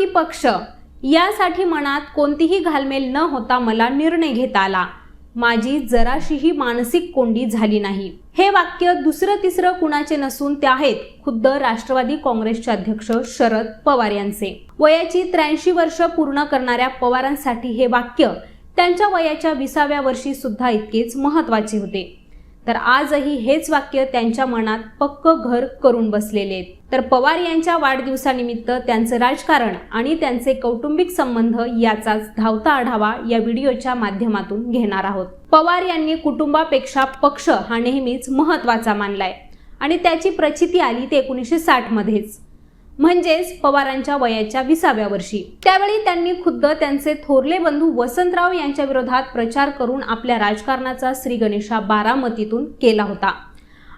की पक्ष. यासाठी मनात कोणतीही घालमेल न होता मला निर्णय घेता आला. माझी जराशीही मानसिक कोंडी झाली नाही. हे वाक्य दुसरं तिसरं कुणाचे नसून ते आहेत खुद्द राष्ट्रवादी काँग्रेसचे अध्यक्ष शरद पवार यांचे. वयाची त्र्याऐंशी वर्ष पूर्ण करणाऱ्या पवारांसाठी हे वाक्य त्यांच्या वयाच्या विसाव्या वर्षी सुद्धा इतकेच महत्त्वाचे होते. तर आजही हेच वाक्य त्यांच्या मनात पक्क घर करून बसलेले तर पवार यांच्या वाढदिवसानिमित्त त्यांचं राजकारण आणि त्यांचे कौटुंबिक संबंध याचाच धावता आढावा या व्हिडिओच्या माध्यमातून घेणार आहोत. पवार यांनी कुटुंबापेक्षा पक्ष हा नेहमीच महत्त्वाचा मानलाय. आणि त्याची प्रचिती आली ते एकोणीसशे साठ मध्येच म्हणजेच पवारांच्या वयाच्या विसाव्या वर्षी. त्यावेळी त्यांनी खुद्द त्यांचे थोरले बंधू वसंतराव यांच्या विरोधात प्रचार करून आपल्या राजकारणाचा श्री गणेशा बारामतीतून केला होता.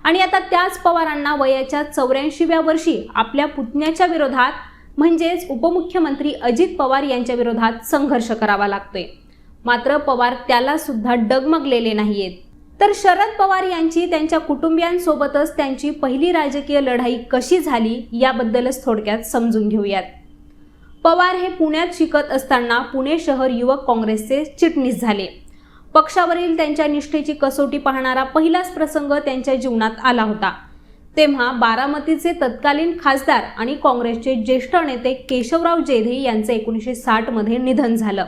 आणि आता त्याच पवारांना वयाच्या चौऱ्याऐंशीव्या वर्षी आपल्या पुतण्याच्या विरोधात म्हणजेच उपमुख्यमंत्री अजित पवार यांच्या विरोधात संघर्ष करावा लागतोय. मात्र पवार त्याला सुद्धा डगमगलेले नाहीयेत. तर शरद पवार यांची त्यांच्या कुटुंबियांसोबतच त्यांची पहिली राजकीय लढाई कशी झाली याबद्दलच थोडक्यात समजून घेऊयात. पवार हे पुण्यात शिकत असताना पुणे शहर युवक काँग्रेसचे चिटणीस झाले. पक्षावरील त्यांच्या निष्ठेची कसोटी पाहणारा पहिलाच प्रसंग त्यांच्या जीवनात आला होता. तेव्हा बारामतीचे तत्कालीन खासदार आणि काँग्रेसचे ज्येष्ठ नेते केशवराव जेधे यांचं एकोणीसशे साठमध्ये निधन झालं.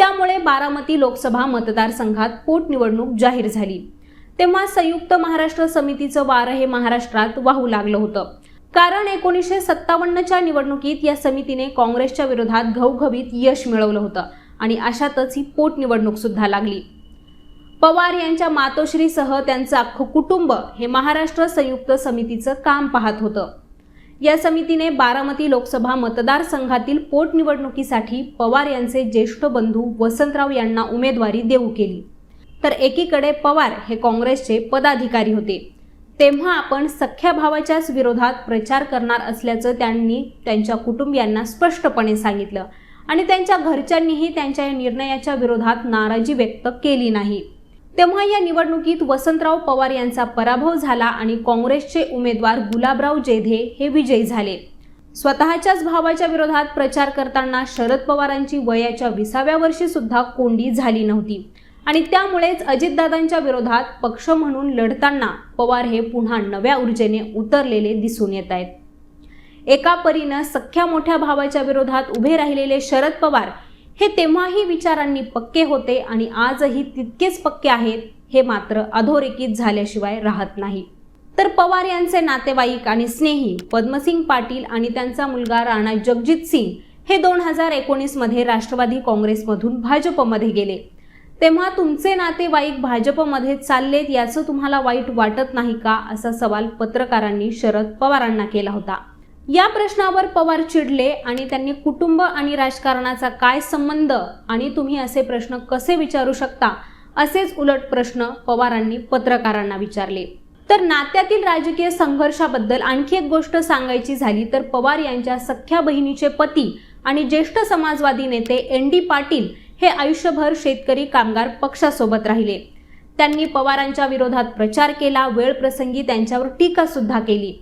त्यामुळे बारामती लोकसभा मतदारसंघात पोटनिवडणूक जाहीर झाली. तेव्हा संयुक्त महाराष्ट्र समितीचं वारं हे महाराष्ट्रात वाहू लागलं होतं. कारण एकोणीसशे सत्तावन्नच्या निवडणुकीत या समितीने काँग्रेसच्या विरोधात घवघवीत यश मिळवलं होतं आणि अशातच ही पोटनिवडणूक सुद्धा लागली. पवार यांच्या मातोश्रीसह त्यांचं अख्खं कुटुंब हे महाराष्ट्र संयुक्त समितीचं काम पाहत होतं. या समितीने बारामती लोकसभा मतदारसंघातील पोटनिवडणुकीसाठी पवार यांचे ज्येष्ठ बंधू वसंतराव यांना उमेदवारी देऊ केली. तर एकीकडे पवार हे काँग्रेसचे पदाधिकारी होते. तेव्हा आपण सख्या भावाच्याच विरोधात प्रचार करणार असल्याचं त्यांनी त्यांच्या कुटुंबियांना स्पष्टपणे सांगितलं आणि त्यांच्या घरच्यांनीही त्यांच्या या निर्णयाच्या विरोधात नाराजी व्यक्त केली नाही. तेव्हा या निवडणुकीत वसंतराव पवार यांचा पराभव झाला आणि काँग्रेसचे उमेदवार गुलाबराव जेधे हे विजयी झाले. स्वतःच्याच भावाच्या विरोधात प्रचार करताना शरद पवारांची वयाच्या विसाव्या वर्षी सुद्धा कोंडी झाली नव्हती. आणि त्यामुळेच अजितदादांच्या विरोधात पक्ष म्हणून लढताना पवार हे पुन्हा नव्या ऊर्जेने उतरलेले दिसून येत आहेत. एका परीनं सख्या मोठ्या भावाच्या विरोधात उभे राहिलेले शरद पवार हे तेव्हाही विचारांनी पक्के होते आणि आजही तितकेच पक्के आहेत हे मात्र अधोरेखित झाल्याशिवाय राहत नाही. तर पवार यांचे नातेवाईक आणि स्नेही पद्मसिंग पाटील आणि त्यांचा मुलगा राणा जगजित सिंग हे दोन हजार एकोणीसमध्ये राष्ट्रवादी काँग्रेसमधून भाजपमध्ये गेले. तेव्हा तुमचे नातेवाईक भाजपमध्ये चाललेत याचं तुम्हाला वाईट वाटत नाही का? असा सवाल पत्रकारांनी शरद पवारांना केला होता. या प्रश्नावर पवार चिडले आणि त्यांनी कुटुंब आणि राजकारणाचा काय संबंध आणि तुम्ही असे प्रश्न कसे विचारू शकता? असेच उलट प्रश्न पवारांनी पत्रकारांना विचारले. तर नात्यातील राजकीय संघर्षाबद्दल आणखी एक गोष्ट सांगायची झाली तर पवार यांच्या सख्या बहिणीचे पती आणि ज्येष्ठ समाजवादी नेते एन डी पाटील हे आयुष्यभर शेतकरी कामगार पक्षासोबत राहिले. त्यांनी पवारांच्या विरोधात प्रचार केला वेळप्रसंगी त्यांच्यावर टीका सुद्धा केली.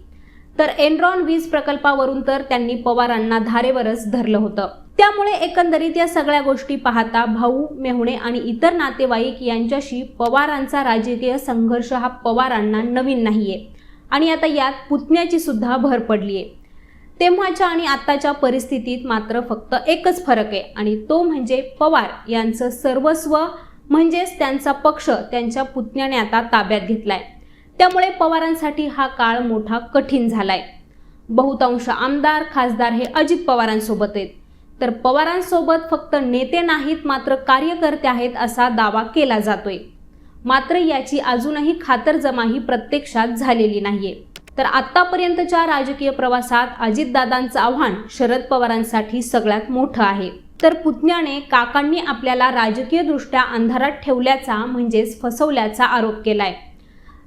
तर एनरॉन वीज प्रकल्पावरून तर त्यांनी पवारांना धारेवरच धरलं होतं. त्यामुळे एकंदरीत या सगळ्या गोष्टी पाहता भाऊ मेहुणे आणि इतर नातेवाईक यांच्याशी पवारांचा राजकीय संघर्ष हा पवारांना नवीन नाहीये. आणि आता यात पुतण्याची सुद्धा भर पडलीये. तेव्हाच्या आणि आत्ताच्या परिस्थितीत मात्र फक्त एकच फरक आहे आणि तो म्हणजे पवार यांचं सर्वस्व म्हणजेच त्यांचा पक्ष त्यांच्या पुतण्याने आता ताब्यात घेतलाय. त्यामुळे पवारांसाठी हा काळ मोठा कठीण झालाय. बहुतांश आमदार खासदार हे अजित पवारांसोबत आहेत. तर पवारांसोबत फक्त नेते नाहीत मात्र कार्यकर्ते आहेत असा दावा केला जातोय. मात्र याची अजूनही खातरजमाही प्रत्यक्षात झालेली नाहीये. तर आतापर्यंतच्या राजकीय प्रवासात अजितदादांचं आव्हान शरद पवारांसाठी सगळ्यात मोठं आहे. तर पुतण्याने काकांनी आपल्याला राजकीयदृष्ट्या अंधारात ठेवल्याचा म्हणजेच फसवल्याचा आरोप केलाय.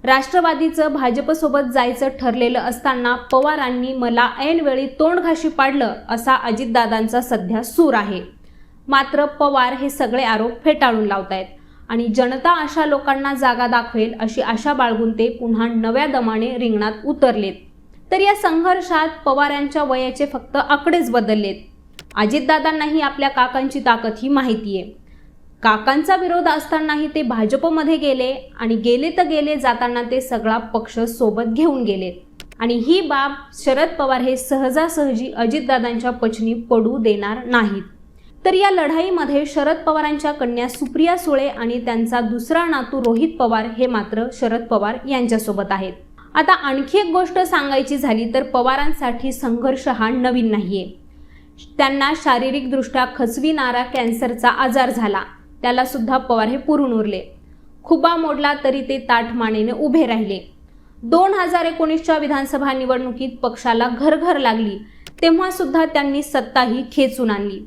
राष्ट्रवादीचं भाजपसोबत जायचं ठरलेलं असताना पवारांनी मला ऐनवेळी तोंडघाशी पाडलं असा अजितदादांचा सध्या सूर आहे. मात्र पवार हे सगळे आरोप फेटाळून लावतायत आणि जनता अशा लोकांना जागा दाखवेल अशी आशा बाळगून ते पुन्हा नव्या दमाने रिंगणात उतरलेत. तर या संघर्षात पवार यांच्या वयाचे फक्त आकडेच बदललेत. अजितदादांनाही आपल्या काकांची ताकद ही माहिती आहे काकांचा विरोध असतानाही ते भाजपमध्ये गेले आणि गेले तर गेले जाताना ते सगळा पक्ष सोबत घेऊन गेले. आणि ही बाब शरद पवार हे सहजासहजी अजितदादांच्या पचनी पडू देणार नाहीत. तर या लढाईमध्ये शरद पवारांच्या कन्या सुप्रिया सुळे आणि त्यांचा दुसरा नातू रोहित पवार हे मात्र शरद पवार यांच्यासोबत आहेत. आता आणखी एक गोष्ट सांगायची झाली तर पवारांसाठी संघर्ष हा नवीन नाहीये. त्यांना शारीरिकदृष्ट्या खचविणारा कॅन्सरचा आजार झाला. त्याला सुद्धा पवार हे पुरून उरले. खुबा मोडला तरी ते ताठमानेने उभे राहिले. दोन हजार एकोणीसच्या विधानसभा निवडणुकीत पक्षाला घरघर लागली तेव्हा सुद्धा त्यांनी सत्ताही खेचून आणली.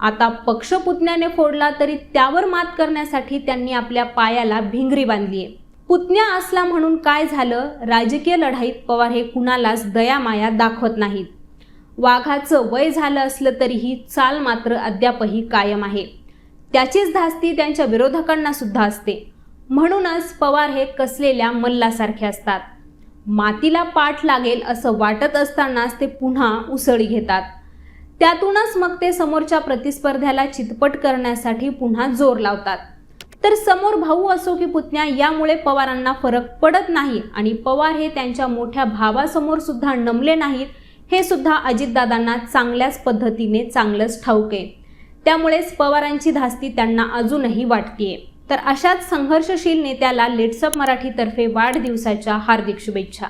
आता पक्ष पुतण्याने फोडला तरी त्यावर मात करण्यासाठी त्यांनी आपल्या पायाला भिंगरी बांधली आहे पुतण्या असला म्हणून काय झालं? राजकीय लढाईत पवार हे कुणालाच दयामाया दाखवत नाहीत. वाघाचं वय झालं असलं तरीही चाल मात्र अद्यापही कायम आहे. त्याचीच धास्ती त्यांच्या विरोधकांना सुद्धा असते. म्हणूनच पवार हे कसलेल्या मल्लासारखे असतात. मातीला पाठ लागेल असं वाटत असतानाच ते पुन्हा उसळी घेतात. त्यातूनच मग ते समोरच्या प्रतिस्पर्ध्याला चितपट करण्यासाठी पुन्हा जोर लावतात. तर समोर भाऊ असो की पुतण्या यामुळे पवारांना फरक पडत नाही आणि पवार हे त्यांच्या मोठ्या भावासमोर सुद्धा नमले नाहीत हे सुद्धा अजितदादांना चांगल्याच पद्धतीने चांगलंच ठाऊक आहे. त्यामुळेच पवारांची धास्ती त्यांना अजूनही वाटतेय. तर अशाच संघर्षशील नेत्याला लेट्सअप मराठीतर्फे वाढदिवसाच्या हार्दिक शुभेच्छा.